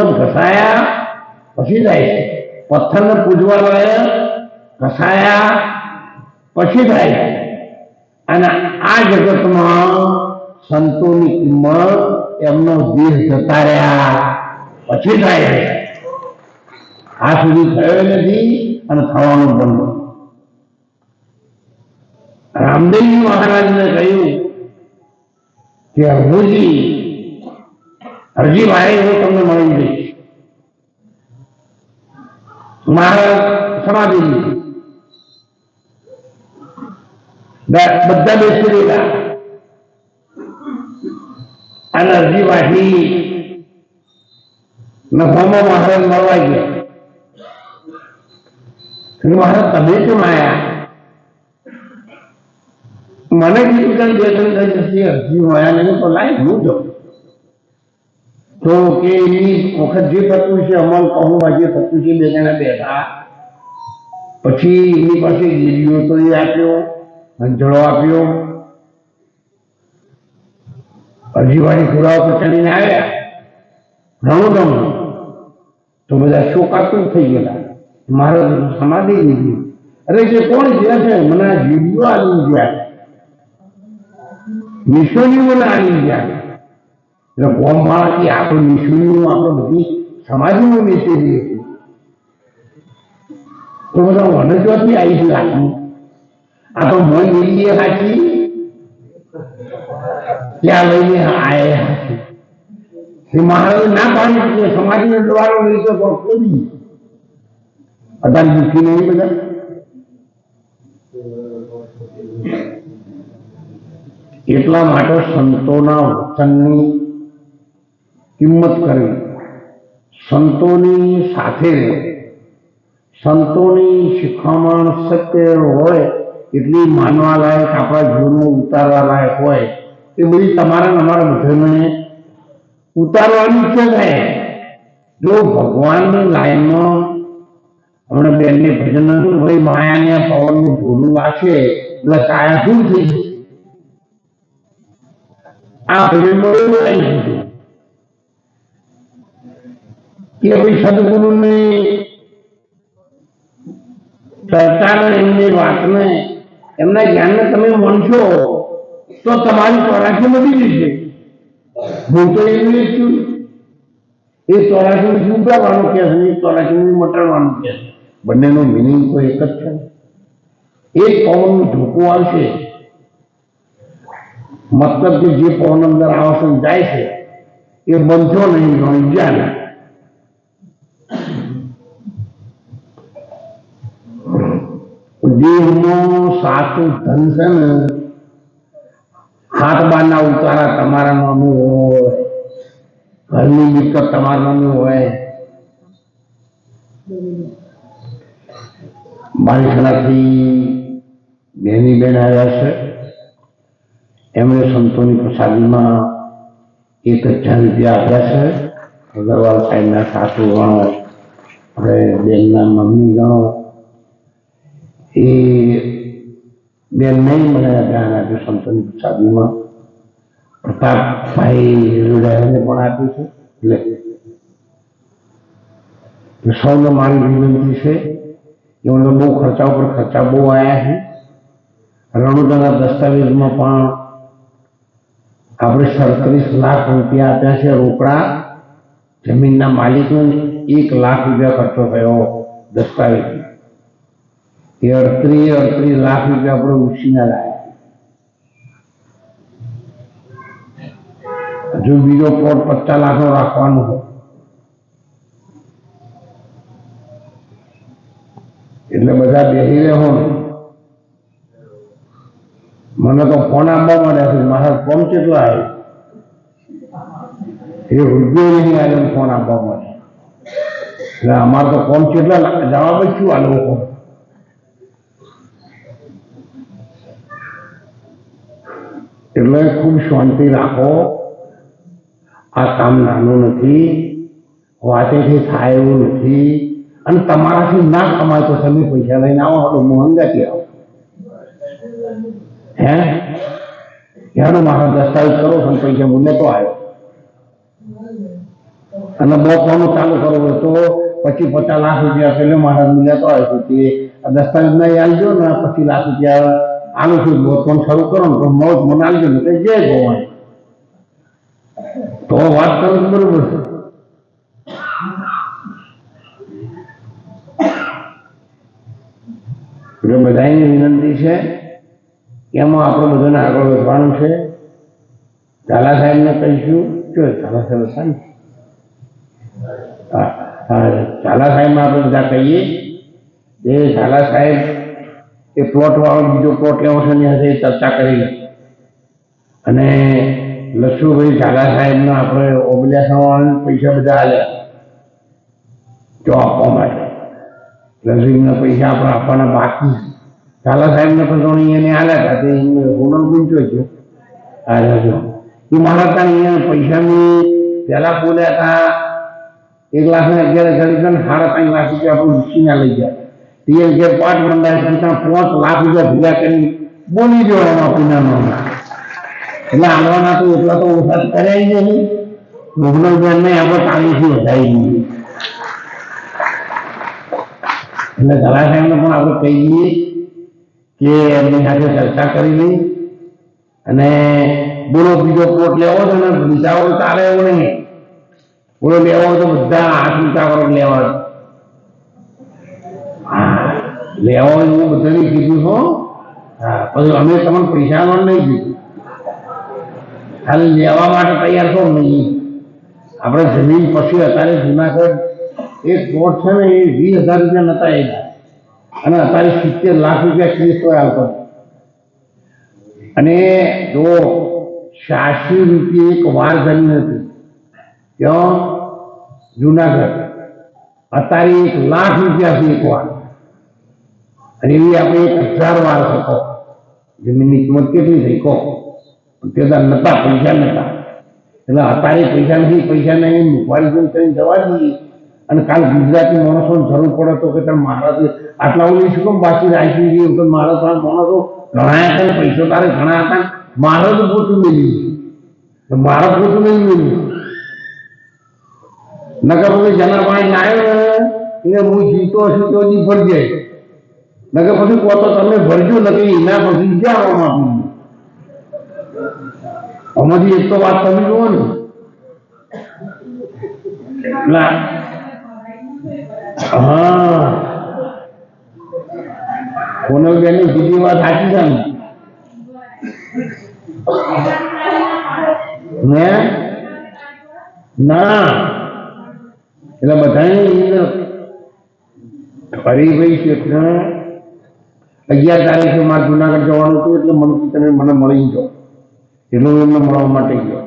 ઘસાયા, પછી જાય છે. પથ્થરને પૂજવા લાયક ઘસાયા, પછી થાય છે. અને આ જગતમાં સંતોની કિંમત એમનો દેહ જતા રહ્યા, પછી થાય છે. આ સુધી થયો નથી અને થવાનું બંધ. રામદેવજી મહારાજને કહ્યું કે હરભુજી મારે હું તમને મળી જઈશ મારા સમાધિ. બધા બેસી રહેલા. અને હરજીભાઈ નફામાં મહારાજ મળવા ગયા. મહારાજ, તમે કેમ માયા મને કીધું કઈ બે ત્રણ દિવસ જશે અરજી મળ્યા નહીં તો લાઈ હું જાઉં તો કે એની વખત જે થતું છે અમલ કહું જે થતું છે, બે જણા બેઠા. પછી એની પાસે ગીરીઓ તો એ આપ્યો અંજળો આપ્યો. ઘોડા ઉપર ચડીને આવ્યા. ઘણું ગમું તો બધા શોકાતુર થઈ ગયેલા. મારો સમાધિ લીધી અરે જે કોણ છે? છે, મને જીવ્યો આવી ગયા. નિશોની મને આવી ગયા. એટલે ગોમમાં કે આપણું નિશુનું આપણે બધી બેસી રહીએ છીએ તો બધા ચોથી આવી છે લાગણી આ તો મન લઈએ હાચી. ત્યાં લઈને આયા શ્રી મહારાજ ના પાડી સમાજ સમાજનો દ્વારો લઈ તો કોઈ અત્યારે દુઃખી નહીં બધા. એટલા માટે સંતોના વચનની કિંમત કરવી. સંતોની સાથે સંતોની શિખામણ સત્ય હોય, એટલી માનવા લાયક આપણા જીવનમાં ઉતારવા લાયક હોય, એ બધી તમારા અમારા બધાને ઉતારવાની છે ને જો ભગવાનની લાઈનમાં હમણાં બેનને ભજન ભાઈ માયાને પવનનું ભૂલું વાંચે એટલે કાયા શું થઈ ભજન આ ભજનમાં એવું આવી દીધું કે ભાઈ સદગુરુની ચર્ચાને એમની વાતને, એમના જ્ઞાનને તમે માનશો તો તમારી ચોરાશી મળી જશે હું તો એવી છું. એ ચોરાશી શું કરવાનું કે છે, એ ચોરાશી મટાડવાનું કે છે. બંનેનો મિનિંગ તો એક જ છે? એક પવનનું ઝોકું આવશે. મતલબ કે જે પવન અંદર આવશે જાય છે, એ બંધો નહીં ગણી ગયા ના દેહનું સાચું ધન છે ને, હાથ બારના ઉતારા તમારા નામે હોય, ઘરની મિલકત તમારા નામે હોય. મારી ઘણાથી બેની બેન આવ્યા છે. એમણે સંતોની પ્રસાદીમાં એક હજાર રૂપિયા આપ્યા છે. અગરવાલ સાહેબના સાસુ ગણો, આપણે બેનના મમ્મી ગણો એ બેન નહીં મને ધ્યાન આપ્યું સંતોની પ્રસાદીમાં પ્રતાપભાઈ રૂડાયાને પણ આપ્યું છે એટલે તો સૌને મારી વિનંતી છે કે મને બહુ ખર્ચા ઉપર ખર્ચા બહુ આવ્યા છે રણુદાના દસ્તાવેજમાં પણ આપણે સડત્રીસ લાખ રૂપિયા આપ્યા છે રોકડા જમીનના માલિકને એક લાખ રૂપિયા ખર્ચો થયો દસ્તાવેજ એ અડત્રીસ અડત્રીસ લાખ રૂપિયા આપણે ઉછીના લાયા. હજુ બીજો પ્લોટ પચાસ લાખનો રાખવાનો હોય. એટલે બધા બેસી રહો મને તો ફોન આપવા માંડ્યા છે, મારા ફોન કેટલો આવ્યો? એ રૂપિયો નહીં આવ્યો, ફોન આપવા માંડે એટલે અમારે તો ફોન કેટલા જવાબ જ શું આ ફોન એટલે ખૂબ શાંતિ રાખો. આ કામ નાનું નથી. વાતેથી થાય એવું નથી. અને તમારાથી ના કમાય તો તમે પૈસા લઈને આવો તો મોહંગાથી આવો. હે? યાર મારા દસ્તાવેજ કરો ને પૈસા મને તો આવ્યો અને બોકવાનું ચાલુ કરવું તો પછી પચાસ લાખ રૂપિયા પેલો મારા મિલતો તો છે તે દસ્તાવેજ નહીં આવજો ને પચીસ લાખ રૂપિયા આલું શું બોકવાનું શરૂ કરો ને તો મોજ મને આવી ને તો જે જોવાય તો વાત કરું બરોબર. છે એટલે બધાની વિનંતી છે એમાં આપણે બધાને આગળ વધવાનું છે. ઝાલા સાહેબને કહીશું, જો ઝાલા સાહેબ સાહેબ. ઝાલા સાહેબમાં આપણે બધા કહીએ. એ ઝાલા સાહેબ એ પ્લોટ વાળો બીજો પ્લોટ લેવો છે ને હશે એ ચર્ચા કરી અને લસુભાઈ ઝાલા સાહેબને આપણે ઓબલિયા વાળાને પૈસા બધા આલ્યા. જો આપવા માટે. લસુભાઈના પૈસા આપણે આપવાના બાકી ઝાલા સાહેબને પણ તો એને હાલ્યા હતા. તે પૂછ્યો ગુંચો છે. આ રહ્યો એ મારા ત્યાં અહીંયા પૈસાની પેલા બોલ્યા હતા, એક લાખ ને અગિયાર હજાર સાડા ત્રણ લાખ રૂપિયા આપણે ઉછીના લઈ ગયા. તે કે પાંચ મંડાય ત્યાં પાંચ લાખ રૂપિયા ભેગા કરી બોલી દેવાના પીનાનો. એટલે આવવાના તો એટલા તો ઓછા કર્યા જ નહીં મોગનલબેન ને આપણે ચાલીસથી વધારી દીધી. એટલે ધરા પણ આપણે કહી દઈએ કે એમની સાથે ચર્ચા કરી લઈ અને બોલો બીજો પ્લોટ લેવો છે ને, બીજા ચાલે એવું નહીં. બોલો લેવો તો બધા હાથ ઊંચા કરો લેવા લેવો હોય હું બધાને કીધું છો પછી અમે તમને પૈસા નો નહીં કીધું. ખાલી લેવા માટે તૈયાર છો નહીં. આપણે જમીન પછી અત્યારે જુનાગઢ એક પ્લોટ છે ને, એ વીસ હજાર રૂપિયા નતા એના અને અત્યારે સિત્તેર લાખ રૂપિયા કેસ હોય આવતો અને જો સાસી રૂપિયા એક વાર જમીન હતી, ત્યાં જુનાગઢ. અત્યારે એક લાખ રૂપિયા છે એક વાર. અને એવી આપણે એક હજાર વાર શકો. જમીનની કિંમત કેટલી થઈ કહો. તે નતા, પૈસા નતા. એટલે અત્યારે પૈસા નથી, પૈસા નહીં મોબાઈલ ફોન કરીને જવા દઈએ અને કાલ ગુજરાતી માણસોને જરૂર પડે તો કે તમે મારા આટલા ઓછી શું કેમ બાકી રાખી એમ કે મારા પાસે માણસો ઘણા હતા પૈસો તારે ઘણા હતા. મારો તો પોતું મેળવ્યું મારા પોતું મેળવ્યું નકર પછી જેના પાણી આવ્યો એટલે હું જીતો હશું તો જી ભરી જાય. નકર પછી કહો તો તમે ભરજો નથી, એના પછી જ્યાં આવવામાં એક તો વાત તમે જુઓ ને. ના. હા. કોનલબેનની બીજી વાત સાચી છે ને? ને? એટલે બધાને હરિભાઈ શેઠને અગિયાર તારીખે મારે જુનાગઢ જવાનું હતું એટલે મને કીધું તમે મને મળી ગયો. એટલે હું એમને મળવા માટે ગયો.